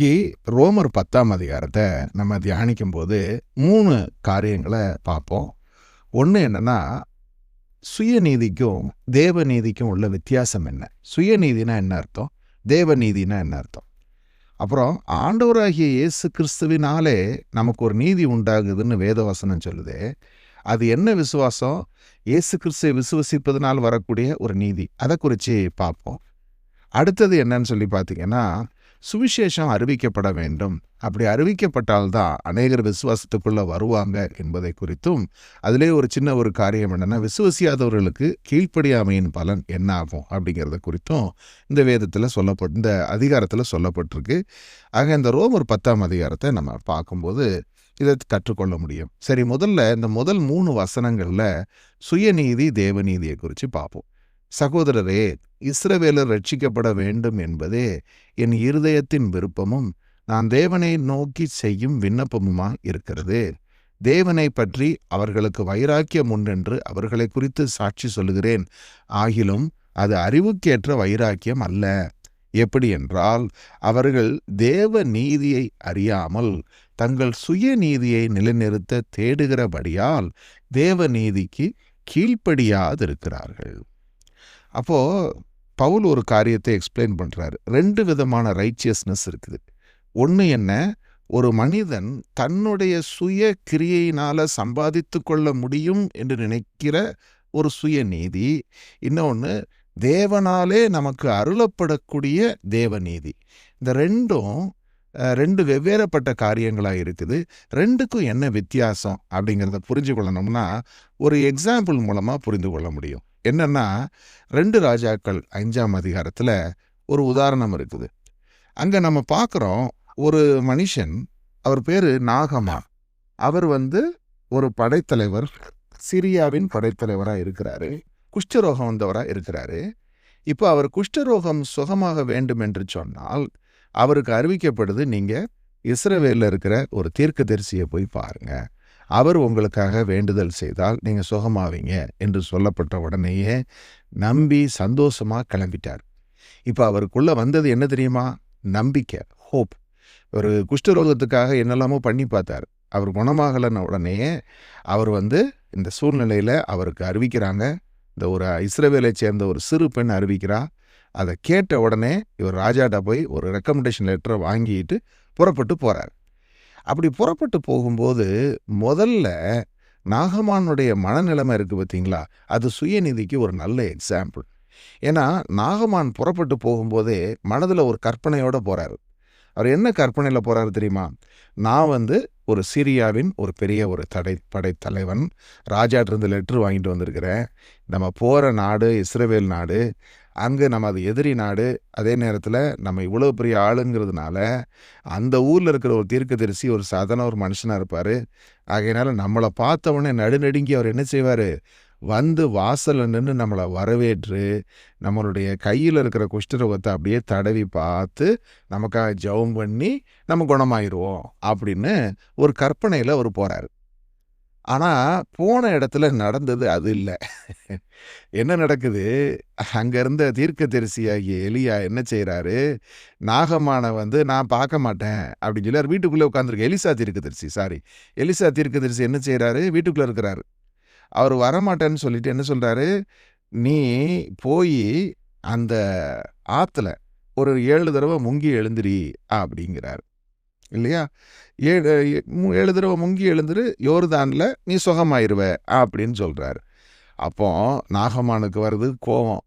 இன்னைக்கு ரோமர் பத்தாம் அதிகாரத்தை நம்ம தியானிக்கும் போது மூணு காரியங்களை பார்ப்போம். ஒன்று என்னன்னா சுயநீதிக்கும் தேவநீதிக்கும் உள்ள வித்தியாசம் என்ன? சுயநீதினா என்ன அர்த்தம்? தேவநீதினா என்ன அர்த்தம்? அப்புறம் ஆண்டவராகிய இயேசு கிறிஸ்துவினாலே நமக்கு ஒரு நீதி உண்டாகுதுன்னு வேதவசனம் சொல்லுதே. அது என்ன விசுவாசம்? இயேசு கிறிஸ்துவை விசுவசிப்பதனால் வரக்கூடிய ஒரு நீதி. அதை குறித்து பார்ப்போம். அடுத்தது என்னன்னு சொல்லி பார்த்தீங்கன்னா சுவிசேஷம் அறிவிக்கப்பட வேண்டும். அப்படி அறிவிக்கப்பட்டால்தான் அநேகர் விசுவாசத்துக்குள்ள வருவாங்க என்பதை குறித்தும் அதிலே ஒரு சின்ன ஒரு காரியம் என்னன்னா விசுவசியாதவர்களுக்கு கீழ்ப்படியாமையின் பலன் என்ன ஆகும் அப்படிங்கிறத குறித்தும் இந்த வேதத்தில் சொல்லப்பட்டு இந்த அதிகாரத்தில் சொல்லப்பட்டிருக்கு. ஆக இந்த ரோமர் பத்தாம் அதிகாரத்தை நம்ம பார்க்கும்போது இதை கற்றுக்கொள்ள முடியும். சரி முதல்ல இந்த முதல் மூணு வசனங்களில் சுயநீதி தேவநீதியை குறித்து பார்ப்போம். சகோதரரே இஸ்ரவேலர் ரட்சிக்கப்பட வேண்டும் என்பதே என் இருதயத்தின் விருப்பமும். நான் தேவனை நோக்கி செய்யும் விண்ணப்பமுமா இருக்கிறது. தேவனை பற்றி அவர்களுக்கு வைராக்கியம் உண்டென்று அவர்களை குறித்து சாட்சி சொல்லுகிறேன். ஆகிலும் அது அறிவுக்கேற்ற வைராக்கியம் அல்ல. எப்படி என்றால் அவர்கள் தேவ நீதியை அறியாமல் தங்கள் சுய நீதியை நிலைநிறுத்த தேடுகிறபடியால் தேவ நீதிக்கு கீழ்ப்படியாதிருக்கிறார்கள். அப்போ பவுல் ஒரு காரியத்தை எக்ஸ்பிளைன் பண்ணுறாரு ரெண்டு விதமான ரைச்சியஸ்னஸ் இருக்குது. ஒன்று என்ன? ஒரு மனிதன் தன்னுடைய சுய கிரியையினால் சம்பாதித்து கொள்ள முடியும் என்று நினைக்கிற ஒரு சுய நீதி. இன்னொன்று தேவனாலே நமக்கு அருளப்படக்கூடிய தேவநீதி இந்த ரெண்டும் ரெண்டு வெவ்வேறுப்பட்ட காரியங்களாக இருக்குது. ரெண்டுக்கும் என்ன வித்தியாசம் அப்படிங்கிறத புரிஞ்சு கொள்ளணும்னா ஒரு எக்ஸாம்பிள் மூலமாக புரிந்து கொள்ள முடியும். என்னன்னா ரெண்டு ராஜாக்கள் அஞ்சாம் அதிகாரத்தில் ஒரு உதாரணம் இருக்குது. அங்கே நம்ம பார்க்குறோம் ஒரு மனுஷன் அவர் பேர் நாகமா. அவர் வந்து ஒரு படைத்தலைவர் சிரியாவின் படைத்தலைவராக இருக்கிறாரு. குஷ்டரோகம் வந்தவராக இருக்கிறாரு. இப்போ அவர் குஷ்டரோகம் சுகமாக வேண்டும் என்று சொன்னால் அவருக்கு அறிவிக்கப்படுது நீங்கள் இஸ்ரேவேலில் இருக்கிற ஒரு தீர்க்கதரிசியை போய் பாருங்க. அவர் உங்களுக்காக வேண்டுதல் செய்தால் நீங்கள் சுகமாவீங்க என்று சொல்லப்பட்ட உடனேயே நம்பி சந்தோஷமாக கிளம்பிட்டார். இப்போ அவருக்குள்ள வந்தது என்ன தெரியுமா? நம்பிக்கை ஹோப் ஒரு குஷ்டரோகத்துக்காக என்னெல்லாமோ பண்ணி பார்த்தார். அவர் குணமாகலைன்ன உடனே அவர் வந்து இந்த சூழ்நிலையில் அவருக்கு அறிவிக்கிறாங்க. இந்த ஒரு இஸ்ரேவேலை சேர்ந்த ஒரு சிறு பெண் அறிவிக்கிறா. அதை கேட்ட உடனே இவர் ராஜாட்ட போய் ஒரு ரெக்கமெண்டேஷன் லெட்டரை வாங்கிட்டு புறப்பட்டு போகிறார் அப்படி புறப்பட்டு போகும்போது முதல்ல நாகமானுடைய மனநிலைமை இருக்குது பார்த்தீங்களா? அது சுயநிதிக்கு ஒரு நல்ல எக்ஸாம்பிள் ஏன்னா நாகமான் புறப்பட்டு போகும்போதே மனதில் ஒரு கற்பனையோடு போகிறாரு அவர் என்ன கற்பனையில் போகிறாரு தெரியுமா? நான் வந்து ஒரு சிரியாவின் ஒரு பெரிய ஒரு தடை படைத்தலைவன் ராஜாட்டிருந்து லெட்ரு வாங்கிட்டு வந்திருக்கிறேன். நம்ம போகிற நாடு இஸ்ரேவேல் நாடு அங்கே நம்ம அது எதிரி நாடு அதே நேரத்தில் நம்ம இவ்வளோ பெரிய ஆளுங்கிறதுனால அந்த ஊரில் இருக்கிற ஒரு தீர்க்கதரிசி ஒரு சாதாரண ஒரு மனுஷனாக இருப்பார். ஆகையினால நம்மளை பார்த்த உடனே நடுநடுங்கி அவர் என்ன செய்வார்? வந்து வாசலில் நின்று நம்மளை வரவேற்று நம்மளுடைய கையில் இருக்கிற குஷ்டரோகத்தை அப்படியே தடவி பார்த்து நமக்காக ஜெபம் பண்ணி நம்ம குணமாயிருவோம் அப்படின்னு ஒரு கற்பனையில் அவர் போகிறார் ஆனால் போன இடத்துல நடந்தது அது இல்லை. என்ன நடக்குது? அங்கே இருந்த தீர்க்கதரிசியாகிய எலியா என்ன செய்கிறாரு நாகமான வந்து நான் பார்க்க மாட்டேன் அப்படின்னு சொல்லி அவர் வீட்டுக்குள்ளே உட்காந்துருக்கு எலிசா தீர்க்கதரிசி சாரி எலிசா தீர்க்கதரிசி என்ன செய்கிறாரு வீட்டுக்குள்ளே இருக்கிறாரு. அவர் வரமாட்டேன்னு சொல்லிட்டு என்ன சொல்கிறாரு நீ போய் அந்த ஆற்றுல ஒரு ஏழு தடவை முங்கி எழுந்திரி அப்படிங்கிறார். இல்லையா? ஏழு ஏழு தடவை முங்கி எழுந்துரு யோர்தானில் நீ சுகமாயிருவ அப்படின்னு சொல்கிறாரு அப்போ நாகமானுக்கு வருது கோவம்.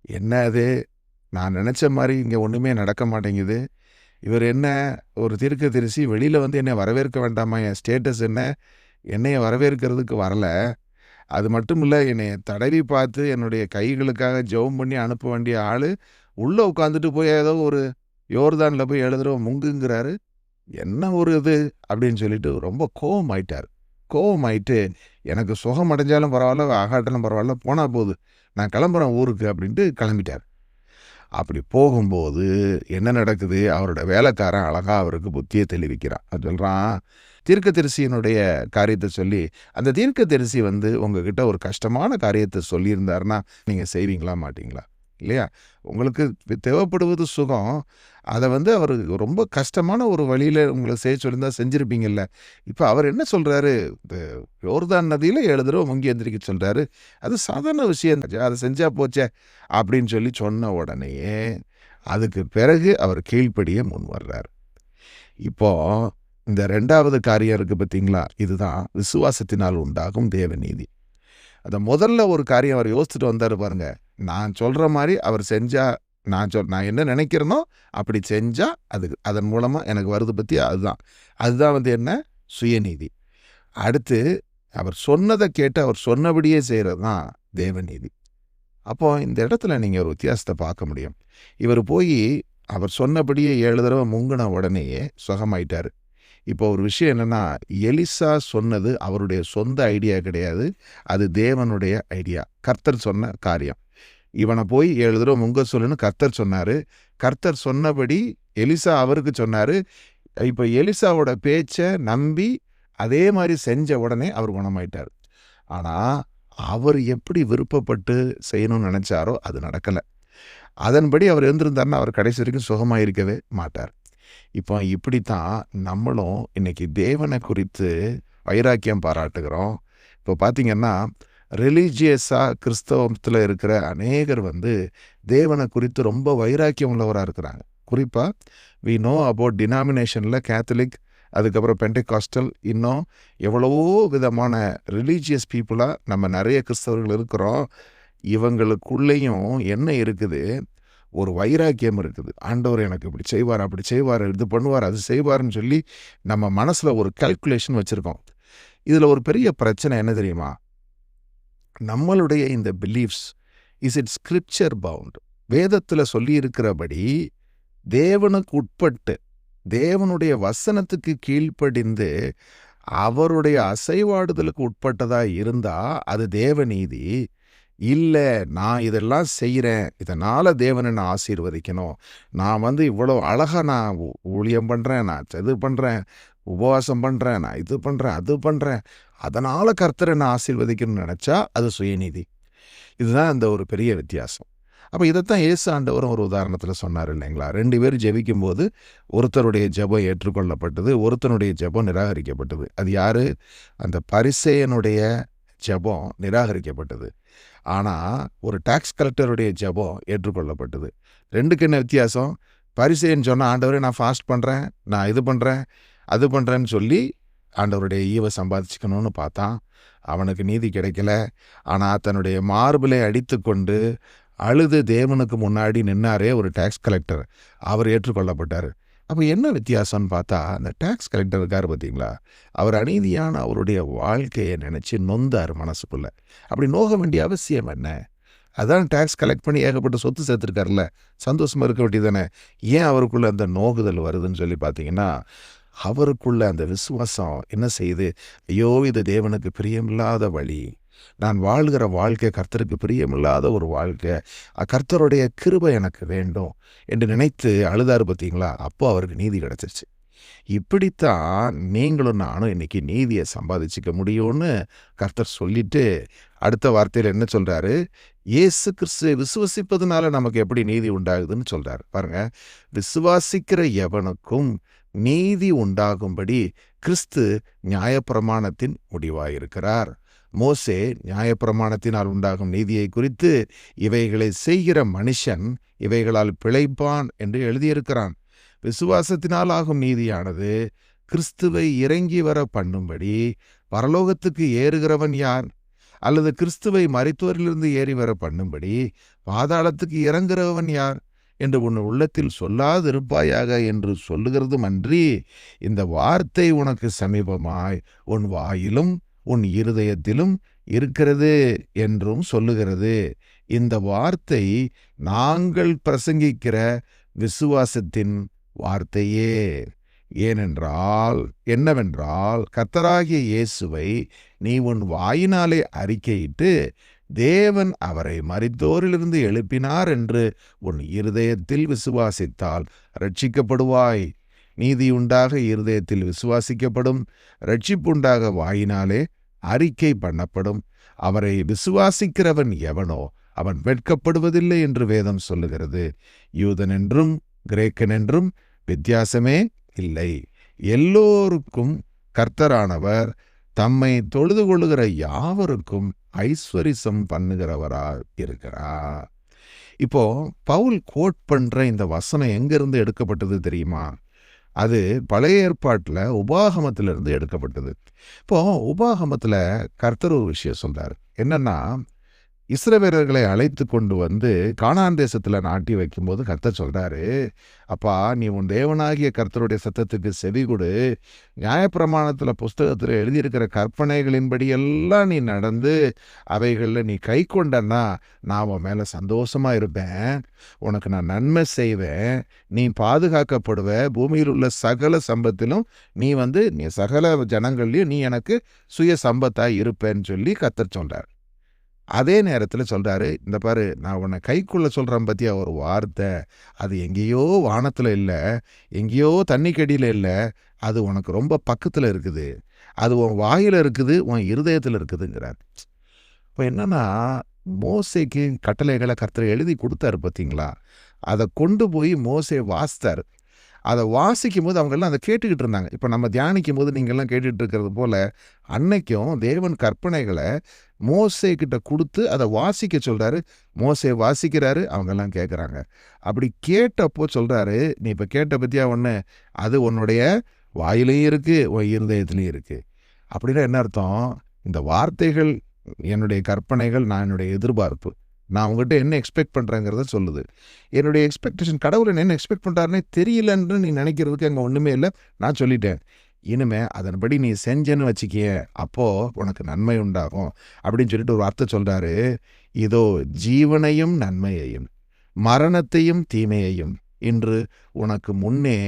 என்ன அது? நான் நினச்ச மாதிரி இங்கே ஒன்றுமே நடக்க மாட்டேங்குது. இவர் என்ன ஒரு தீர்க்க தரிசி வெளியில் வந்து என்னை வரவேற்க வேண்டாமா? என் ஸ்டேட்டஸ் என்ன? என்னைய வரவேற்கிறதுக்கு வரல. அது மட்டும் இல்லை என்னை தடவி பார்த்து என்னுடைய கைகளுக்காக ஜெபம் பண்ணி அனுப்ப வேண்டிய ஆள் உள்ளே உட்காந்துட்டு போய் ஏதோ ஒரு யோர்தானில் போய் எழுதுறவ முங்குங்கிறாரு. என்ன ஒரு இது? அப்படின்னு சொல்லிட்டு ரொம்ப கோவம் ஆயிட்டார் கோவம் ஆயிட்டு எனக்கு சுகம் அடைஞ்சாலும் பரவாயில்ல ஆகாட்டாலும் பரவாயில்ல போனால் போகுது நான் கிளம்புறேன் ஊருக்கு அப்படின்ட்டு கிளம்பிட்டார். அப்படி போகும்போது என்ன நடக்குது? அவரோட வேலைக்காரன் அழகாக அவருக்கு புத்தியை தெளிவிக்கிறான். அது சொல்கிறான் தீர்க்கதரிசியினுடைய காரியத்தை சொல்லி அந்த தீர்க்கதரிசி வந்து உங்ககிட்ட ஒரு கஷ்டமான காரியத்தை சொல்லியிருந்தாருன்னா நீங்கள் செய்வீங்களா மாட்டிங்களா? இல்லையா? உங்களுக்கு தேவைப்படுவது சுகம். அதை வந்து அவர் ரொம்ப கஷ்டமான ஒரு வழியில் உங்களை செய்ய சொல்லியிருந்தால் செஞ்சுருப்பீங்கல்ல. இப்போ அவர் என்ன சொல்கிறாரு இந்த யோர்தான் நதியில் ஏழு தடவை முங்கி எந்திரிக்க சொல்கிறாரு அது சாதாரண விஷயம். அதை செஞ்சால் போச்சே அப்படின்னு சொல்லி சொன்ன உடனேயே அதுக்கு பிறகு அவர் கீழ்ப்படிய முன் வர்றார். இப்போ இந்த ரெண்டாவது காரியம் இருக்குது பார்த்தீங்களா? இதுதான் விசுவாசத்தினால் உண்டாகும் தேவநீதி அதை முதல்ல ஒரு காரியம் அவர் யோசிச்சுட்டு வந்தார் பாருங்கள் நான் சொல்கிற மாதிரி அவர் செஞ்சால் நான் சொல் நான் என்ன நினைக்கிறேனோ அப்படி செஞ்சால் அது அதன் மூலமாக எனக்கு வருது பற்றி அதுதான். அதுதான் வந்து என்ன? சுயநீதி. அடுத்து அவர் சொன்னதை கேட்டு அவர் சொன்னபடியே செய்கிறது தான் தேவநீதி. அப்போ இந்த இடத்துல நீங்கள் ஒரு வித்தியாசத்தை பார்க்க முடியும். இவர் போய் அவர் சொன்னபடியே ஏழு தடவை முங்கின உடனேயே சுகமாயிட்டார். இப்போ ஒரு விஷயம் என்னென்னா எலிசா சொன்னது அவருடைய சொந்த ஐடியா கிடையாது. அது தேவனுடைய ஐடியா. கர்த்தர் சொன்ன காரியம். இவனை போய் ஏழு தடவை முங்க சொல்லுன்னு கர்த்தர் சொன்னார். கர்த்தர் சொன்னபடி எலிசா அவருக்கு சொன்னார். இப்போ எலிசாவோட பேச்சை நம்பி அதே மாதிரி செஞ்ச உடனே அவர் குணமாயிட்டார். ஆனால் அவர் எப்படி விருப்பப்பட்டு செய்யணும்னு நினச்சாரோ அது நடக்கலை. அதன்படி அவர் இருந்திருந்தாருன்னா அவர் கடைசி வரைக்கும் சுகமாக இருக்கவே மாட்டார். இப்போ இப்படித்தான் நம்மளும் இன்னைக்கு தேவனை குறித்து வைராக்கியம் பாராட்டுகிறோம். இப்போ பார்த்தீங்கன்னா ரிலீஜியஸாக கிறிஸ்தவத்தில் இருக்கிற அநேகர் வந்து தேவனை குறித்து ரொம்ப வைராக்கியம் உள்ளவராக இருக்கிறாங்க. குறிப்பாக வி நோ அபவுட் டினாமினேஷனில் கேத்தலிக் அதுக்கப்புறம் பென்டெகாஸ்டல் இன்னும் எவ்வளவோ விதமான ரிலீஜியஸ் பீப்புளாக நம்ம நிறைய கிறிஸ்தவர்கள் இருக்கிறோம். இவங்களுக்குள்ளேயும் என்ன இருக்குது? ஒரு வைராக்கியம் இருக்குது. ஆண்டவர் எனக்கு இப்படி செய்வார் அப்படி செய்வார் இது பண்ணுவார் அது செய்வார்னு சொல்லி நம்ம மனசில் ஒரு கல்குலேஷன் வச்சுருக்கோம். இதில் ஒரு பெரிய பிரச்சனை என்ன தெரியுமா? நம்மளுடைய இந்த beliefs is it scripture bound வேதத்தில் சொல்லியிருக்கிறபடி தேவனுக்கு உட்பட்டு தேவனுடைய வசனத்துக்கு கீழ்ப்படிந்து அவருடைய அசைவாடுதலுக்கு உட்பட்டதாக இருந்தால் அது தேவநீதி இல்லை நான் இதெல்லாம் செய்கிறேன் இதனால் தேவனை நான் ஆசீர்வதிக்கணும். நான் வந்து இவ்வளோ அழகாக நான் ஊழியம் பண்ணுறேன் நான் இது பண்ணுறேன் உபவாசம் பண்ணுறேன் நான் இது பண்ணுறேன் அது பண்ணுறேன் அதனால் கர்த்தரை நான் ஆசீர்வதிக்கணும்னு நினச்சா அது சுயநீதி. இதுதான் அந்த ஒரு பெரிய வித்தியாசம். அப்போ இதைத்தான் ஏசு ஆண்டவரும் ஒரு உதாரணத்தில் சொன்னார் இல்லைங்களா? ரெண்டு பேர் ஜெபிக்கும்போது ஒருத்தருடைய ஜெபம் ஏற்றுக்கொள்ளப்பட்டது ஒருத்தனுடைய ஜெபம் நிராகரிக்கப்பட்டது. அது யார்? அந்த பரிசேயனுடைய ஜெபம் நிராகரிக்கப்பட்டது. ஆனால் ஒரு டாக்ஸ் கலெக்டருடைய ஜெபம் ஏற்றுக்கொள்ளப்பட்டது. ரெண்டுக்கு என்ன வித்தியாசம்? பரிசேன்னு சொன்னால் ஆண்டவரே நான் ஃபாஸ்ட் பண்ணுறேன் நான் இது பண்ணுறேன் அது பண்ணுறேன்னு சொல்லி ஆண்டவருடைய ஈவை சம்பாதிச்சுக்கணும்னு பார்த்தான் அவனுக்கு நீதி கிடைக்கல. ஆனால் தன்னுடைய மார்பிலை அடித்து கொண்டு அழுது தேவனுக்கு முன்னாடி நின்னாரே ஒரு டேக்ஸ் கலெக்டர் அவர் ஏற்றுக்கொள்ளப்பட்டார். அப்போ என்ன வித்தியாசம்னு பார்த்தா அந்த டேக்ஸ் கலெக்டர் இருக்கார் பார்த்தீங்களா? அவர் அநீதியான அவருடைய வாழ்க்கையை நினச்சி நொந்தார் மனசுக்குள்ளே. அப்படி நோக வேண்டிய அவசியம் என்ன? அதான் டேக்ஸ் கலெக்ட் பண்ணி ஏகப்பட்ட சொத்து சேர்த்துருக்காருல்ல. சந்தோஷமாக இருக்க வேண்டியதானே ஏன் அவருக்குள்ளே அந்த நோகுதல் வருதுன்னு சொல்லி பார்த்தீங்கன்னா அவருக்குள்ள அந்த விசுவாசம் என்ன செய்யுது? ஐயோ இது தேவனுக்கு பிரியமில்லாத வழி. நான் வாழ்கிற வாழ்க்கை கர்த்தருக்கு பிரியமில்லாத ஒரு வாழ்க்கை. கர்த்தருடைய கிருபை எனக்கு வேண்டும் என்று நினைத்து அழுதாரு பார்த்தீங்களா அப்போ அவருக்கு நீதி கிடச்சிருச்சு. இப்படித்தான் நீங்களும் நானும் இன்னைக்கு நீதியை சம்பாதிச்சுக்க முடியும்னு கர்த்தர் சொல்லிட்டு அடுத்த வார்த்தையில் என்ன சொல்றாரு? இயேசு கிறிஸ்துவை விசுவசிப்பதுனால நமக்கு எப்படி நீதி உண்டாகுதுன்னு சொல்றாரு. பாருங்க விசுவாசிக்கிற எவனுக்கும் நீதி உண்டாகும்படி கிறிஸ்து நியாயப்பிரமாணத்தின் முடிவாயிருக்கிறார். மோசே நியாயப்பிரமாணத்தினால் உண்டாகும் நீதியை குறித்து இவைகளை செய்கிற மனுஷன் இவைகளால் பிழைப்பான் என்று எழுதியிருக்கிறான். விசுவாசத்தினால் ஆகும் நீதியானது கிறிஸ்துவை இறங்கி வர பண்ணும்படி பரலோகத்துக்கு ஏறுகிறவன் யார்? அல்லது கிறிஸ்துவை மருத்துவரிலிருந்து ஏறி வர பண்ணும்படி பாதாளத்துக்கு இறங்குறவன் யார்? என்று உன் உள்ளத்தில் சொல்லாதிருப்பாயாக என்று சொல்லுகிறதும் அன்றி இந்த வார்த்தை உனக்கு சமீபமாய் உன் வாயிலும் உன் இருதயத்திலும் இருக்கிறது என்றும் சொல்லுகிறது. இந்த வார்த்தை நாங்கள் பிரசங்கிக்கிற விசுவாசத்தின் வார்த்தையே. ஏனென்றால் என்னவென்றால் கத்தராகிய இயேசுவை நீ உன் வாயினாலே அறிக்கையிட்டு தேவன் அவரை மறித்தோரிலிருந்து எழுப்பினார் என்று உன் இருதயத்தில் விசுவாசித்தால் ரட்சிக்கப்படுவாய் நீதியுண்டாக இருதயத்தில் விசுவாசிக்கப்படும் ரட்சிப்புண்டாக வாயினாலே அறிக்கை பண்ணப்படும். அவரை விசுவாசிக்கிறவன் எவனோ அவன் வெட்கப்படுவதில்லை என்று வேதம் சொல்லுகிறது. யூதன் என்றும் கிரேக்கன் என்றும் வித்தியாசமே இல்லை. எல்லோருக்கும் கர்த்தரானவர் தம்மை தொழுது கொள்ளுகிற யாவருக்கும் ஐஸ்வரிசம் பண்ணுகிறவரா இருக்கிறார். இப்போ பவுல் கோட் பண்ற இந்த வசனம் எங்கிருந்து எடுக்கப்பட்டது தெரியுமா? அது பழைய ஏற்பாட்டில் உபாகமத்திலிருந்து எடுக்கப்பட்டது. இப்போ உபாகமத்தில் கர்த்தர் ஒரு விஷயம் சொல்றாரு. என்னன்னா இஸ்ரவேலர்களை அழைத்து கொண்டு வந்து காணான் தேசத்தில் நாட்டி வைக்கும்போது கர்த்தர் சொல்கிறாரு அப்பா நீ உன் தேவனாகிய கர்த்தருடைய சத்தத்துக்கு செவி கொடு. நியாயப்பிரமாணத்தில் புஸ்தகத்தில் எழுதியிருக்கிற கற்பனைகளின்படி எல்லாம் நீ நடந்து அவைகளில் நீ கை கொண்டன்னா நான் உன் மேலே சந்தோஷமாக இருப்பேன். உனக்கு நான் நன்மை செய்வேன். நீ பாதுகாக்கப்படுவ. பூமியில் உள்ள சகல சம்பத்திலும் நீ வந்து நீ சகல ஜனங்கள்லையும் நீ எனக்கு சுய சம்பத்தாக இருப்பேன்னு சொல்லி கர்த்தர் சொல்கிறார் அதே நேரத்தில் சொல்கிறாரு இந்த பாரு நான் உன்னை கைக்குள்ளே சொல்கிறேன் பற்றியா ஒரு வார்த்தை. அது எங்கேயோ வானத்தில் இல்லை எங்கேயோ தண்ணிக்கடியில் இல்லை. அது உனக்கு ரொம்ப பக்கத்தில் இருக்குது. அது உன் வாயில் இருக்குது உன் இருதயத்தில் இருக்குதுங்கிறார். இப்போ என்னென்னா மோசைக்கு கட்டளைகளை கர்த்தர் எழுதி கொடுத்தாரு பார்த்தீங்களா அதை கொண்டு போய் மோசை வாசித்தார். அதை வாசிக்கும் போது அவங்கெல்லாம் அதை கேட்டுக்கிட்டு இருந்தாங்க. இப்போ நம்ம தியானிக்கும் போது நீங்கள்லாம் கேட்டுட்டு இருக்கிறது போல அன்னைக்கும் தேவன் கற்பனைகளை மோசே கிட்ட கொடுத்து அதை வாசிக்க சொல்கிறாரு மோசே வாசிக்கிறாரு அவங்கெல்லாம் கேட்குறாங்க அப்படி கேட்டப்போ சொல்கிறாரு நீ இப்போ கேட்ட பற்றியா ஒன்று அது உன்னுடைய வாயிலையும் இருக்குது உன் இருதயத்துலையும் இருக்குது அப்படின்னா என்ன அர்த்தம்? இந்த வார்த்தைகள் என்னுடைய கற்பனைகள் நான் என்னுடைய எதிர்பார்ப்பு. நான் உங்ககிட்ட என்ன எக்ஸ்பெக்ட் பண்ணுறேங்கிறத சொல்லுது. என்னுடைய எக்ஸ்பெக்டேஷன் கடவுள் என்ன எக்ஸ்பெக்ட் பண்ணுறாருனே தெரியலன்னு நீ நினைக்கிறதுக்கு அங்கே ஒன்றுமே இல்லை. நான் சொல்லிட்டேன். இனிமே அதன்படி நீ செஞ்சேன்னு வச்சுக்கிய அப்போ உனக்கு நன்மை உண்டாகும் அப்படின்னு சொல்லிட்டு ஒரு வார்த்தை சொல்றாரு. இதோ ஜீவனையும் நன்மையையும் மரணத்தையும் தீமையையும் இன்று உனக்கு முன்னே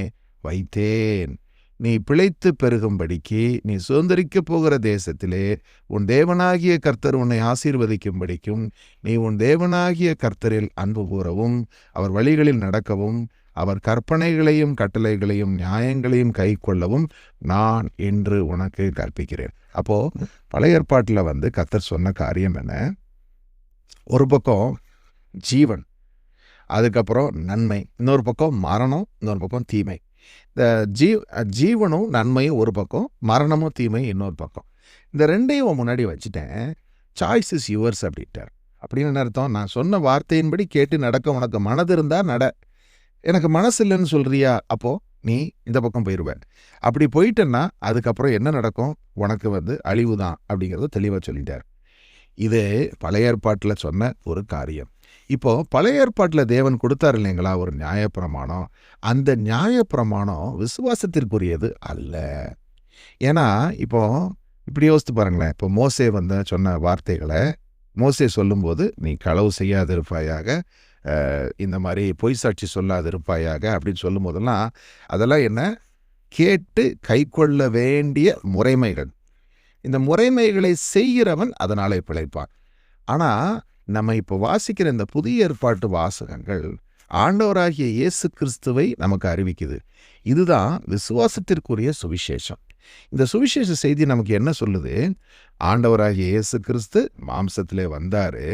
வைத்தேன். நீ பிழைத்து பெருகும்படிக்கு நீ சுதந்திரிக்கப் போகிற தேசத்திலே உன் தேவனாகிய கர்த்தர் உன்னை ஆசீர்வதிக்கும்படிக்கும் நீ உன் தேவனாகிய கர்த்தரில் அன்பு கூறவும் அவர் வழிகளில் நடக்கவும் அவர் கற்பனைகளையும் கட்டளைகளையும் நியாயங்களையும் கை கொள்ளவும் நான் என்று உனக்கு கற்பிக்கிறேன். அப்போது பழைய ஏற்பாட்டில் வந்து கத்தர் சொன்ன காரியம் என்ன? ஒரு பக்கம் ஜீவன் அதுக்கப்புறம் நன்மை இன்னொரு பக்கம் மரணம் இன்னொரு பக்கம் தீமை. இந்த ஜீ ஜீவனும் நன்மையும் ஒரு பக்கம் மரணமும் தீமையும் இன்னொரு பக்கம். இந்த ரெண்டையும் முன்னாடி வச்சுட்டேன். சாய்ஸ் இஸ் யுவர்ஸ் அப்படின்ட்டார். அப்படின்னு அர்த்தம்? நான் சொன்ன வார்த்தையின்படி கேட்டு நடக்க உனக்கு மனது இருந்தால் நட. எனக்கு மனசு இல்லைன்னு சொல்றியா? அப்போ நீ இந்த பக்கம் போயிடுவேன் அப்படி போயிட்டேன்னா அதுக்கப்புறம் என்ன நடக்கும்? உனக்கு வந்து அழிவு தான் அப்படிங்கிறத தெளிவாக சொல்லிட்டார். இது பழைய ஏற்பாட்டில் சொன்ன ஒரு காரியம். இப்போ பழைய ஏற்பாட்டில் தேவன் கொடுத்தார் இல்லைங்களா? ஒரு நியாயப்பிரமாணம். அந்த நியாயப்பிரமாணம் விசுவாசத்திற்குரியது அல்ல. ஏன்னா இப்போ இப்படி யோசித்து பாருங்களேன். இப்போ மோசே வந்த சொன்ன வார்த்தைகளை மோசே சொல்லும்போது நீ களவு செய்யாதிருப்பாயாக இந்த மாதிரி பொய் சாட்சி சொல்லாதிருப்பாயாக அப்படின்னு சொல்லும் போதெல்லாம் அதெல்லாம் என்ன? கேட்டு கைக்கொள்ள வேண்டிய முறைமைகள். இந்த முறைமைகளை செய்கிறவன் அதனாலே பிழைப்பான். ஆனால் நம்ம இப்போ வாசிக்கிற இந்த புதிய ஏற்பாட்டு வாசகங்கள் ஆண்டவராகிய இயேசு கிறிஸ்துவை நமக்கு அறிவிக்குது. இதுதான் விசுவாசத்திற்குரிய சுவிசேஷம். இந்த சுவிசேஷ செய்தி நமக்கு என்ன சொல்லுது? ஆண்டவராகிய இயேசு கிறிஸ்து மாம்சத்திலே வந்தாரு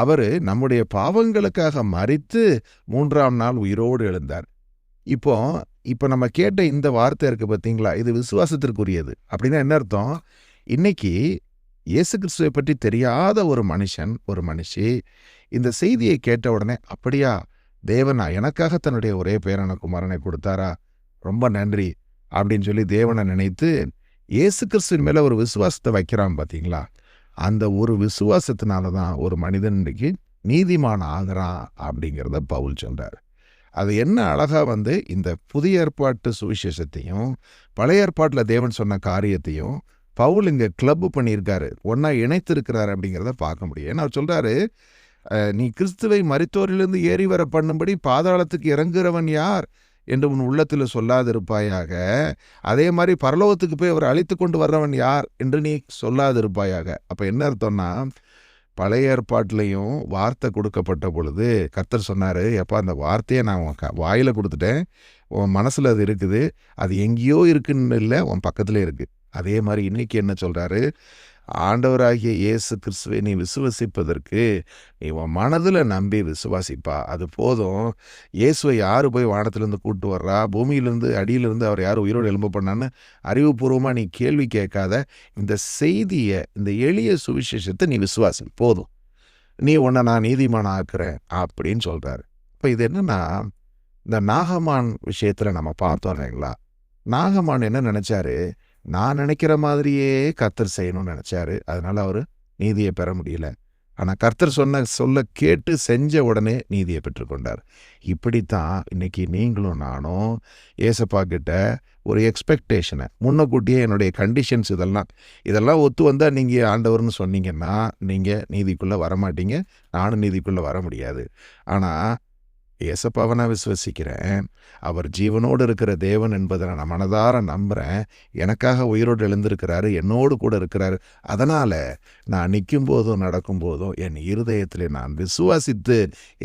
அவரு நம்முடைய பாவங்களுக்காக மறித்து மூன்றாம் நாள் உயிரோடு எழுந்தார். இப்போ இப்போ நம்ம கேட்ட இந்த வார்த்தை இருக்கு பார்த்தீங்களா? இது விசுவாசத்திற்குரியது. அப்படின்னா என்ன அர்த்தம்? இன்னைக்கு இயேசு கிறிஸ்துவை பற்றி தெரியாத ஒரு மனுஷன் ஒரு மனுஷி இந்த செய்தியை கேட்ட உடனே அப்படியா தேவனா எனக்காக தன்னுடைய ஒரே பேரன குமாரனை கொடுத்தாரா? ரொம்ப நன்றி அப்படின்னு சொல்லி தேவனை நினைத்து இயேசு கிறிஸ்துவின் மேல ஒரு விசுவாசத்தை வைக்கிறான் பார்த்தீங்களா? அந்த ஒரு விசுவாசத்தினால தான் ஒரு மனிதன் இன்றைக்கு நீதிமான் ஆகிறான் அப்படிங்கிறத பவுல் சொல்கிறார் அது என்ன அழகா வந்து இந்த புதிய ஏற்பாட்டு சுவிசேஷத்தையும் பழைய ஏற்பாட்டில் தேவன் சொன்ன காரியத்தையும் பவுல் இங்கே கிளப்பு பண்ணியிருக்காரு. ஒன்றா இணைத்திருக்கிறார் அப்படிங்கிறத பார்க்க முடியும். ஏன்னா அவர் சொல்கிறாரு நீ கிறிஸ்துவை மரித்தோரிலிருந்து ஏறி வர பண்ணும்படி பாதாளத்துக்கு இறங்குறவன் யார்? என்று உன் உள்ளத்தில் சொல்லாதிருப்பாயாக. அதே மாதிரி பரலோகத்துக்கு போய் அவர் அழைத்து கொண்டு வர்றவன் யார் என்று நீ சொல்லாதிருப்பாயாக. அப்போ என்ன அர்த்தம்னா பழைய ஏற்பாட்டிலையும் வார்த்தை கொடுக்கப்பட்ட பொழுது கர்த்தர் சொன்னார் எப்போ அந்த வார்த்தையை நான் உன் க- வாயில் கொடுத்துட்டேன். உன் மனசில் அது இருக்குது. அது எங்கேயோ இருக்குன்னு இல்லை உன் பக்கத்துல இருக்குது அதே மாதிரி இன்னைக்கு என்ன சொல்கிறாரு ஆண்டவராகிய இயேசு கிறிஸ்துவை நீ விசுவசிப்பதற்கு நீ உன் மனதில் நம்பி விசுவாசிப்பா. அது போதும். இயேசுவை யார் போய் வானத்திலேருந்து கூட்டு வர்றா? பூமியிலேருந்து அடியிலிருந்து அவர் யார் உயிரோடு எழும்ப பண்ணான்னு அறிவுபூர்வமாக நீ கேள்வி கேட்காத. இந்த செய்தியை இந்த எளிய சுவிசேஷத்தை நீ விசுவாசி. போதும். நீ உன்னை நான் நீதிமான ஆக்குறேன் அப்படின்னு சொல்கிறாரு இப்போ இது என்னன்னா இந்த நாகமான் விஷயத்தில் நம்ம பார்த்தோம் இல்லைங்களா? நாகமான் என்ன நினச்சாரு? நான் நினைக்கிற மாதிரியே கர்த்தர் செய்யணும்னு நினச்சாரு. அதனால அவர் நீதியை பெற முடியல. ஆனால் கர்த்தர் சொன்ன சொல்ல கேட்டு செஞ்ச உடனே நீதியை பெற்றுக்கொண்டார் இப்படித்தான் இன்னைக்கு நீங்களும் நானும் ஏசப்பா கிட்ட ஒரு எக்ஸ்பெக்டேஷனை முன்னக்கூட்டியே என்னுடைய கண்டிஷன்ஸ் இதெல்லாம் இதெல்லாம் ஒத்து வந்தால் நீங்கள் ஆண்டவர்னு சொன்னீங்கன்னா நீங்கள் நீதிக்குள்ளே வரமாட்டீங்க. நானும் நீதிக்குள்ளே வர முடியாது. ஆனால் இயேசப்பாவை நான் விசுவசிக்கிறேன். அவர் ஜீவனோடு இருக்கிற தேவன் என்பதை நான் மனதார நம்புகிறேன் எனக்காக உயிரோடு எழுந்திருக்கிறாரு என்னோடு கூட இருக்கிறாரு. அதனால் நான் நிற்கும் போதும் நடக்கும் போதும் என் இருதயத்தில் நான் விசுவாசித்து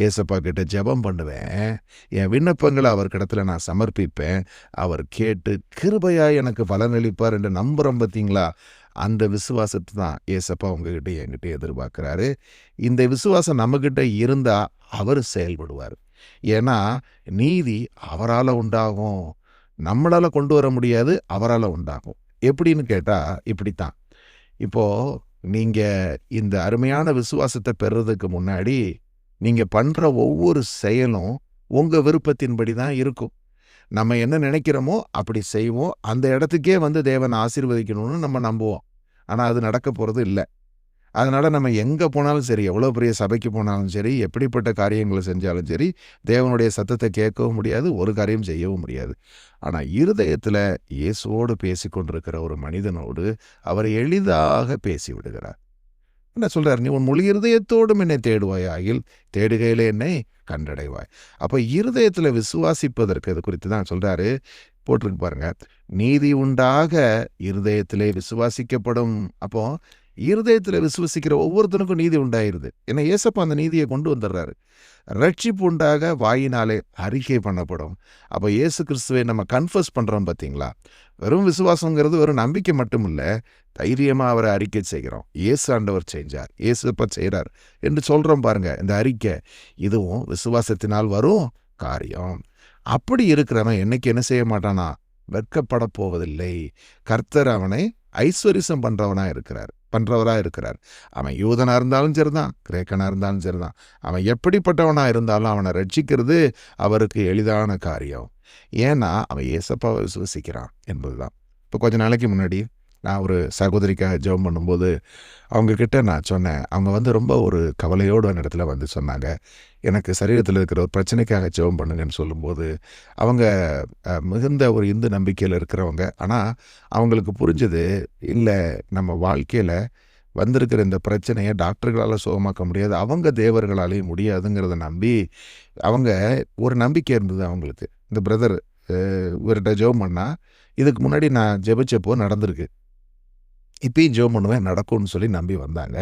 ஏசப்பா கிட்ட ஜெபம் பண்ணுவேன். என் விண்ணப்பங்களை அவர்கிடத்துல நான் சமர்ப்பிப்பேன். அவர் கேட்டு கிருபையாக எனக்கு பலனளிப்பார் என்று நம்புகிறோம் பார்த்தீங்களா? அந்த விசுவாசத்தை தான் ஏசப்பா உங்ககிட்ட என்கிட்ட எதிர்பார்க்குறாரு. இந்த விசுவாசம் நம்மக்கிட்ட இருந்தால் அவர் செயல்படுவார். ஏன்னா நீதி அவரால் உண்டாகும். நம்மளால் கொண்டு வர முடியாது அவரால் உண்டாகும். எப்படின்னு கேட்டால் இப்படித்தான். இப்போது நீங்கள் இந்த அருமையான விசுவாசத்தை பெறுறதுக்கு முன்னாடி நீங்கள் பண்ணுற ஒவ்வொரு செயலும் உங்கள் விருப்பத்தின்படி தான் இருக்கும். நம்ம என்ன நினைக்கிறோமோ அப்படி செய்வோம். அந்த இடத்துக்கே வந்து தேவன் ஆசீர்வதிக்கணும்னு நம்ம நம்புவோம். ஆனால் அது நடக்க போகிறது இல்லை. அதனால் நம்ம எங்கே போனாலும் சரி எவ்வளோ பெரிய சபைக்கு போனாலும் சரி எப்படிப்பட்ட காரியங்களை செஞ்சாலும் சரி தேவனுடைய சத்தத்தை கேட்கவும் முடியாது ஒரு காரியம் செய்யவும் முடியாது. ஆனால் இருதயத்தில் இயேசுவோடு பேசி கொண்டிருக்கிற ஒரு மனிதனோடு அவர் எளிதாக பேசி விடுகிறார் என்ன சொல்கிறார் நீ உன் முழு இருதயத்தோடும் என்னை தேடுவாய் ஆகில் தேடுகையில் என்னை கண்டடைவாய். அப்போ இருதயத்தில் விசுவாசிப்பதற்கு அது குறித்து தான் சொல்கிறாரு போட்டிருக்கு பாருங்க. நீதி உண்டாக இருதயத்திலே விசுவாசிக்கப்படும். அப்போ இருதயத்தில் விசுவசிக்கிற ஒவ்வொருத்தனுக்கும் நீதி உண்டாயிருது. ஏன்னா ஏசப்பா அந்த நீதியை கொண்டு வந்துடுறாரு. ரட்சிப்பு உண்டாக வாயினாலே அறிக்கை பண்ணப்படும். அப்போ இயேசு கிறிஸ்துவை நம்ம கன்ஃபர்ஸ் பண்ணுறோம் பார்த்தீங்களா வெறும் விசுவாசங்கிறது வெறும் நம்பிக்கை மட்டும் இல்லை தைரியமாக அவரை அறிக்கை செய்கிறோம். இயேசு ஆண்டவர் செஞ்சார் இயேசுப்பா செய்கிறார் என்று சொல்கிறோம் பாருங்க. இந்த அறிக்கை இதுவும் விசுவாசத்தினால் வரும் காரியம். அப்படி இருக்கிறவன் என்னைக்கு என்ன செய்ய மாட்டானா? வெட்கப்பட போவதில்லை. கர்த்தர் அவனை ஐஸ்வரிசம் பண்ணுறவனாக இருக்கிறார். பண்ணுறவராக இருக்கிறார். அவன் யூதனாக இருந்தாலும் சரிதான் கிரேக்கனாக இருந்தாலும் சரிதான். அவன் எப்படிப்பட்டவனாக இருந்தாலும் அவனை ரட்சிக்கிறது அவருக்கு எளிதான காரியம். ஏன்னா அவன் ஏசப்பாவை விசுவசிக்கிறான் என்பதுதான். இப்போ கொஞ்ச நாளைக்கு முன்னாடி நான் ஒரு சகோதரிக்காக ஜெபம் பண்ணும்போது அவங்கக்கிட்ட நான் சொன்னேன். அவங்க வந்து ரொம்ப ஒரு கவலையோடு அந்த இடத்துல வந்து சொன்னாங்க. எனக்கு சரீரத்தில் இருக்கிற ஒரு பிரச்சனைக்காக ஜெபம் பண்ணுங்கன்னு சொல்லும்போது அவங்க மிகுந்த ஒரு இந்து நம்பிக்கையில் இருக்கிறவங்க. ஆனால் அவங்களுக்கு புரிஞ்சது இல்லை நம்ம வாழ்க்கையில் வந்திருக்கிற இந்த பிரச்சனையை டாக்டர்களால் சுகமாக்க முடியாது. அவங்க தேவர்களாலேயும் முடியாதுங்கிறத நம்பி அவங்க ஒரு நம்பிக்கை இருந்தது அவங்களுக்கு. இந்த பிரதர் இவர்கிட்ட ஜெபம் பண்ணால் இதுக்கு முன்னாடி நான் ஜெபிச்சப்போ நடந்திருக்கு. இப்பயும் ஜோம் பண்ணுவேன் நடக்கும்னு சொல்லி நம்பி வந்தாங்க.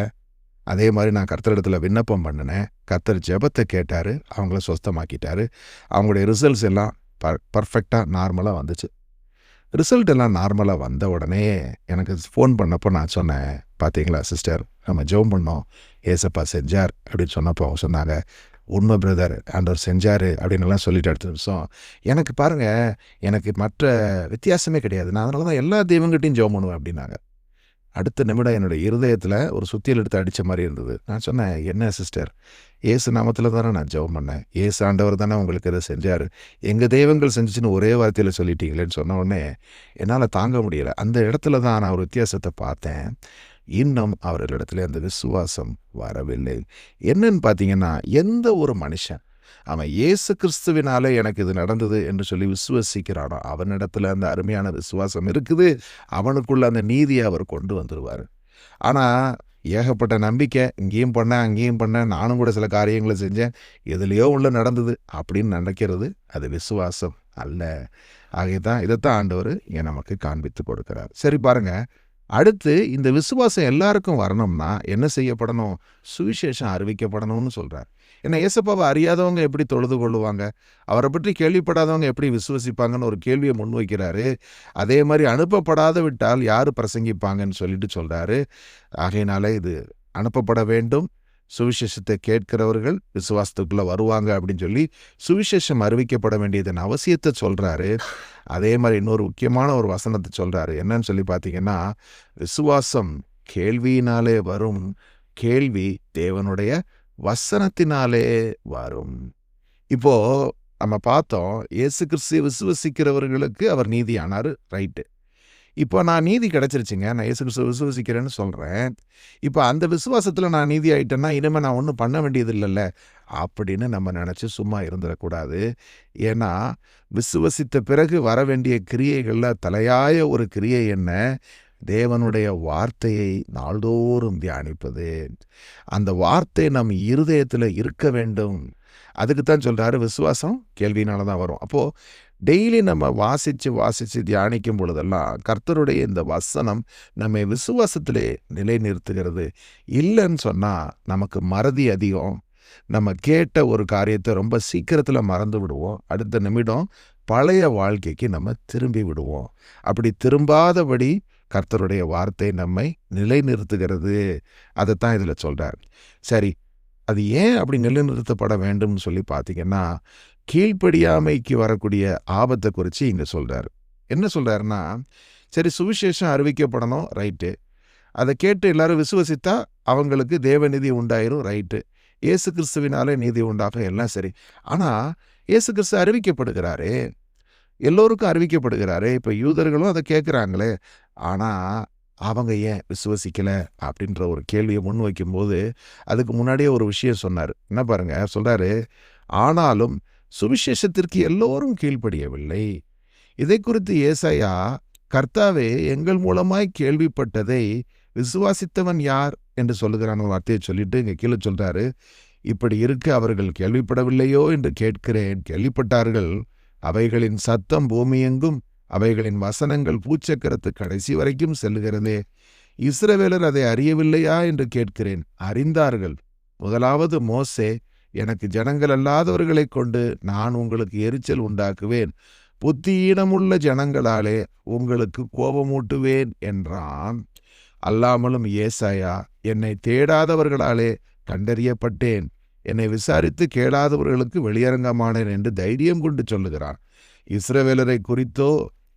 அதே மாதிரி நான் கர்த்தரிடத்தில் விண்ணப்பம் பண்ணினேன். கர்த்தர் ஜெபத்தை கேட்டார் அவங்கள சொஸ்தமாக்கிட்டாரு. அவங்களுடைய ரிசல்ட்ஸ் எல்லாம் ப பர்ஃபெக்டாக நார்மலாக வந்துச்சு. ரிசல்ட் எல்லாம் நார்மலாக வந்த உடனே எனக்கு ஃபோன் பண்ணப்போ நான் சொன்னேன் பார்த்தீங்களா சிஸ்டர் நம்ம ஜெபம் பண்ணோம். ஏசப்பா செஞ்சார் அப்படின்னு சொன்னப்போ அவங்க சொன்னாங்க உண்மை பிரதர் ஆண்டவர் செஞ்சார் அப்படின்னு எல்லாம் சொல்லிட்டு அடுத்த நிமிஷம் எனக்கு பாருங்கள் எனக்கு மற்ற வித்தியாசமே கிடையாது. நான் அதனால தான் எல்லா தெய்வங்கிட்டையும் ஜோம் பண்ணுவேன் அப்படின்னாங்க. அடுத்த நிமிடம் என்னோட இருதயத்தில் ஒரு சுத்தியல் எடுத்து அடித்த மாதிரி இருந்தது. நான் சொன்னேன் என்ன சிஸ்டர் ஏசு நாமத்தில் தானே நான் ஜெபம் பண்ணேன். ஏசு ஆண்டவர் தானே உங்களுக்கு இதை செஞ்சார். எங்கள் தெய்வங்கள் செஞ்சிச்சுன்னு ஒரே வார்த்தையில் சொல்லிட்டீங்களேன்னு சொன்ன உடனே என்னால் தாங்க முடியல. அந்த இடத்துல தான் நான் ஒரு வித்தியாசத்தை பார்த்தேன். இன்னும் அவர்களிடத்துல அந்த விசுவாசம் வரவில்லை. என்னன்னு பார்த்தீங்கன்னா எந்த ஒரு மனுஷன் அவன் இயேசு கிறிஸ்துவினாலே எனக்கு இது நடந்தது என்று சொல்லி விசுவசிக்கிறானோ அவனிடத்தில் அந்த அருமையான விசுவாசம் இருக்குது. அவனுக்குள்ள அந்த நீதியை அவர் கொண்டு வந்துடுவார் ஆனால் ஏகப்பட்ட நம்பிக்கை இங்கேயும் பண்ணேன் அங்கேயும் பண்ணேன் நானும் கூட சில காரியங்களை செஞ்சேன் எதுலேயோ உள்ள நடந்தது அப்படின்னு நினைக்கிறது அது விசுவாசம் அல்ல. ஆகையதான் இதைத்தான் ஆண்டவர் இங்கே நமக்கு காண்பித்து கொடுக்கிறார். சரி பாருங்கள் அடுத்து இந்த விசுவாசம் எல்லாருக்கும் வரணும்னா என்ன செய்யப்படணும்? சுவிசேஷம் அறிவிக்கப்படணும்னு சொல்கிறார் ஏன்னா இயேசப்பாவை அறியாதவங்க எப்படி தொழுது கொள்ளுவாங்க? அவரை பற்றி கேள்விப்படாதவங்க எப்படி விசுவசிப்பாங்கன்னு ஒரு கேள்வியை முன்வைக்கிறாரு. அதே மாதிரி அனுப்பப்படாத விட்டால் யார் பிரசங்கிப்பாங்கன்னு சொல்லிட்டு சொல்கிறாரு ஆகையினால இது அனுப்பப்பட வேண்டும். சுவிசேஷத்தை கேட்கிறவர்கள் விசுவாசத்துக்குள்ளே வருவாங்க அப்படின்னு சொல்லி சுவிசேஷம் அறிவிக்கப்பட வேண்டியதன் அவசியத்தை சொல்கிறாரு அதே மாதிரி இன்னொரு முக்கியமான ஒரு வசனத்தை சொல்றாரு. என்னன்னு சொல்லி பார்த்தீங்கன்னா விசுவாசம் கேள்வியினாலே வரும் கேள்வி தேவனுடைய வசனத்தினாலே வரும். இப்போ நம்ம பார்த்தோம் இயேசு கிறிஸ்து விசுவசிக்கிறவர்களுக்கு அவர் நீதியானார் ரைட்டு. இப்போ நான் நீதி கிடச்சிருச்சுங்க. நான் இயேசு கிறிஸ்து விசுவசிக்கிறேன்னு சொல்கிறேன் இப்போ அந்த விசுவாசத்தில் நான் நீதி ஆயிட்டேன்னா இனிமேல் நான் ஒன்றும் பண்ண வேண்டியது இல்லைல்ல அப்படின்னு நம்ம நினச்சி சும்மா இருந்துடக்கூடாது. ஏன்னா விசுவசித்த பிறகு வர வேண்டிய கிரியைகளில் தலையாய ஒரு கிரியை என்ன? தேவனுடைய வார்த்தையை நாள்தோறும் தியானிப்பது. அந்த வார்த்தை நம் இருதயத்தில் இருக்க வேண்டும். அதுக்கு தான் சொல்கிறாரு விசுவாசம் கேள்வினால தான் வரும். அப்போது டெய்லி நம்ம வாசித்து வாசித்து தியானிக்கும் பொழுதெல்லாம் கர்த்தருடைய இந்த வசனம் நம்மை விசுவாசத்திலே நிலைநிறுத்துகிறது. இல்லைன்னு சொன்னால் நமக்கு மறதி அதிகம். நம்ம கேட்ட ஒரு காரியத்தை ரொம்ப சீக்கிரத்தில் மறந்து விடுவோம். அடுத்த நிமிடம் பழைய வாழ்க்கைக்கு நம்ம திரும்பி விடுவோம். அப்படி திரும்பாதபடி கர்த்தருடைய வார்த்தை நம்மை நிலைநிறுத்துகிறது. அதைத்தான் இதில் சொல்கிறார் சரி அது ஏன் அப்படி நிலைநிறுத்தப்பட வேண்டும்னு சொல்லி பார்த்தீங்கன்னா கீழ்ப்படியாமைக்கு வரக்கூடிய ஆபத்தை குறித்து இங்கே சொல்கிறார் என்ன சொல்கிறாருன்னா சரி சுவிசேஷம் அறிவிக்கப்படணும் ரைட்டு. அதை கேட்டு எல்லாரும் விசுவசித்தா அவங்களுக்கு தேவநிதி உண்டாயிரும் ரைட்டு. இயேசு கிறிஸ்துவினாலே நீதி உண்டாகும் எல்லாம் சரி. ஆனால் இயேசு கிறிஸ்து அறிவிக்கப்படுகிறாரே. எல்லோருக்கும் அறிவிக்கப்படுகிறாரே. இப்போ யூதர்களும் அதை கேட்குறாங்களே. ஆனால் அவங்க ஏன் விசுவசிக்கலை அப்படின்ற ஒரு கேள்வியை முன் வைக்கும்போது அதுக்கு முன்னாடியே ஒரு விஷயம் சொன்னார். என்ன பாருங்க சொல்கிறாரு ஆனாலும் சுவிசேஷத்திற்கு எல்லோரும் கீழ்ப்படியவில்லை. இதை குறித்து ஏசாயா கர்த்தாவே எங்கள் மூலமாய் கேள்விப்பட்டதை விசுவாசித்தவன் யார்? என்று சொல்லுகிறான் ஒரு வார்த்தையை சொல்லிட்டு இங்கே கீழே சொல்றாரு. இப்படி இருக்க அவர்கள் கேள்விப்படவில்லையோ? என்று கேட்கிறேன். கேள்விப்பட்டார்கள். அவைகளின் சத்தம் பூமியெங்கும் அவைகளின் வசனங்கள் பூச்சக்கரத்து கடைசி வரைக்கும் செல்லுகிறதே. இஸ்ரவேலர் அதை அறியவில்லையா? என்று கேட்கிறேன். அறிந்தார்கள். முதலாவது மோசே எனக்கு ஜனங்கள் அல்லாதவர்களைக் கொண்டு நான் உங்களுக்கு எரிச்சல் உண்டாக்குவேன். புத்தியீனமுள்ள ஜனங்களாலே உங்களுக்கு கோபமூட்டுவேன் என்றான். அல்லாமலும் ஏசாயா என்னை தேடாதவர்களாலே கண்டறியப்பட்டேன். என்னை விசாரித்து கேளாதவர்களுக்கு வெளியரங்கமானேன் என்று தைரியம் கொண்டு சொல்லுகிறான். இஸ்ரவேலரை குறித்தோ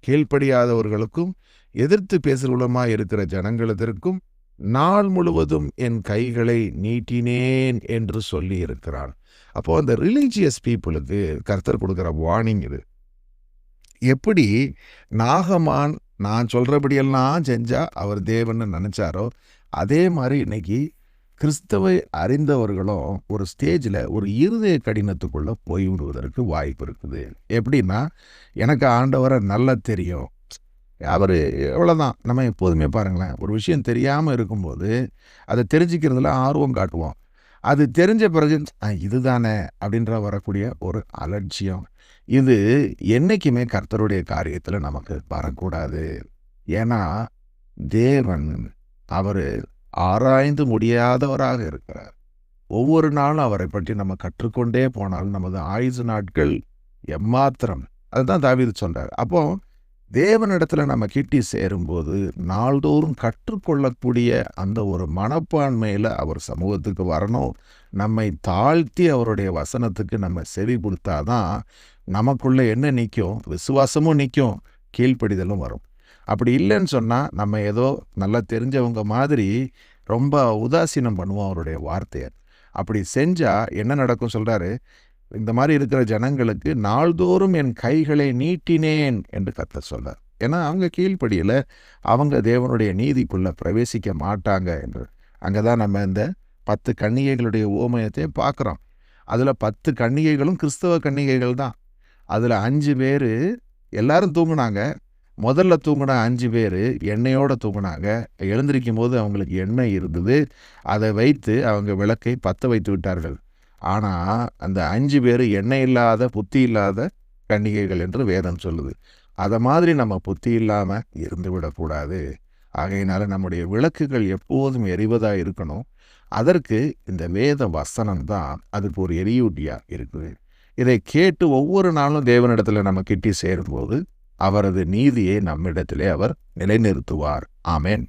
கீழ்ப்படியாதவர்களுக்கும் எதிர்த்து பேசுகிறவளமாய் இருக்கிற ஜனங்களதற்கும் நாள் முழுவதும் என் கைகளை நீட்டினேன் என்று சொல்லி இருக்கிறான் அப்போ அந்த ரிலீஜியஸ் பீப்புளுக்கு கர்த்தர் கொடுக்குற வார்னிங் இது. எப்படி நாகமான் நான் சொல்கிறபடியெல்லாம் செஞ்சால் அவர் தேவன்னு நினச்சாரோ அதே மாதிரி இன்னைக்கு கிறிஸ்தவை அறிந்தவர்களும் ஒரு ஸ்டேஜில் ஒரு இருதய கடினத்துக்குள்ளே போய் விடுவதற்கு வாய்ப்பு இருக்குது. எப்படின்னா எனக்கு ஆண்டவரை நல்லா தெரியும். அவர் எவ்வளோதான் நம்ம எப்போதுமே பாருங்களேன் ஒரு விஷயம் தெரியாமல் இருக்கும்போது அதை தெரிஞ்சுக்கிறதுல ஆர்வம் காட்டுவோம். அது தெரிஞ்ச பிறகு "ஆ, இதுதானே அப்படின்ற வரக்கூடிய ஒரு அலட்சியம். இது என்றைக்குமே கர்த்தருடைய காரியத்தில் நமக்கு வரக்கூடாது. ஏன்னா தேவன் அவர் ஆராய்ந்து முடியாதவராக இருக்கிறார். ஒவ்வொரு நாளும் அவரை பற்றி நம்ம கற்றுக்கொண்டே போனால் நமது ஆயுசு நாட்கள் எம்மாத்திரம். அதுதான் தாவீது சொன்னார் அப்போது தேவனிடத்தில் நம்ம கிட்டி சேரும்போது நாள்தோறும் கற்றுக்கொள்ளக்கூடிய அந்த ஒரு மனப்பான்மையில் அவர் சமூகத்துக்கு வரணும். நம்மை தாழ்த்தி அவருடைய வசனத்துக்கு நம்ம செவி கொடுத்தாதான் நமக்குள்ளே என்ன நிற்கும் விசுவாசமும் நிற்கும் கீழ்ப்படிதலும் வரும். அப்படி இல்லைன்னு சொன்னால் நம்ம ஏதோ நல்லா தெரிஞ்சவங்க மாதிரி ரொம்ப உதாசீனம் பண்ணுவோம் அவருடைய வார்த்தையை. அப்படி செஞ்சால் என்ன நடக்கும் சொல்கிறாரு இந்த மாதிரி இருக்கிற ஜனங்களுக்கு நாள்தோறும் என் கைகளை நீட்டினேன் என்று கத்த சொல்ல ஏன்னா அவங்க கீழ்ப்படியில் அவங்க தேவனுடைய நீதிக்குள்ள பிரவேசிக்க மாட்டாங்க என்று. அங்கே தான் நம்ம இந்த பத்து கன்னிகைகளுடைய ஓமயத்தை பார்க்குறோம். அதில் பத்து கன்னிகைகளும் கிறிஸ்தவ கன்னிகைகள் தான். அதில் அஞ்சு பேர் எல்லாரும் தூங்கினாங்க. முதல்ல தூங்கின அஞ்சு பேர் எண்ணெயோடு தூங்கினாங்க. எழுந்திருக்கும் போது அவங்களுக்கு எண்ணெய் இருந்தது. அதை வைத்து அவங்க விளக்கை பற்ற வைத்து விட்டார்கள். ஆனால் அந்த அஞ்சு பேர் எண்ணெய் இல்லாத புத்தி இல்லாத கன்னிகைகள் என்று வேதம் சொல்லுது. அதை மாதிரி நம்ம புத்தி இல்லாமல் இருந்து விடக்கூடாது ஆகையினால நம்முடைய விளக்குகள் எப்போதும் எரிவதாக இருக்கணும். அதற்கு இந்த வேத வசனம் தான் அதுக்கு ஒரு எரியூட்டியா இருக்குது. இதை கேட்டு ஒவ்வொரு நாளும் தேவனிடத்துல நம்ம கிட்டி சேரும்போது அவரது நீதியை நம்மிடத்திலே அவர் நிலைநிறுத்துவார். ஆமேன்.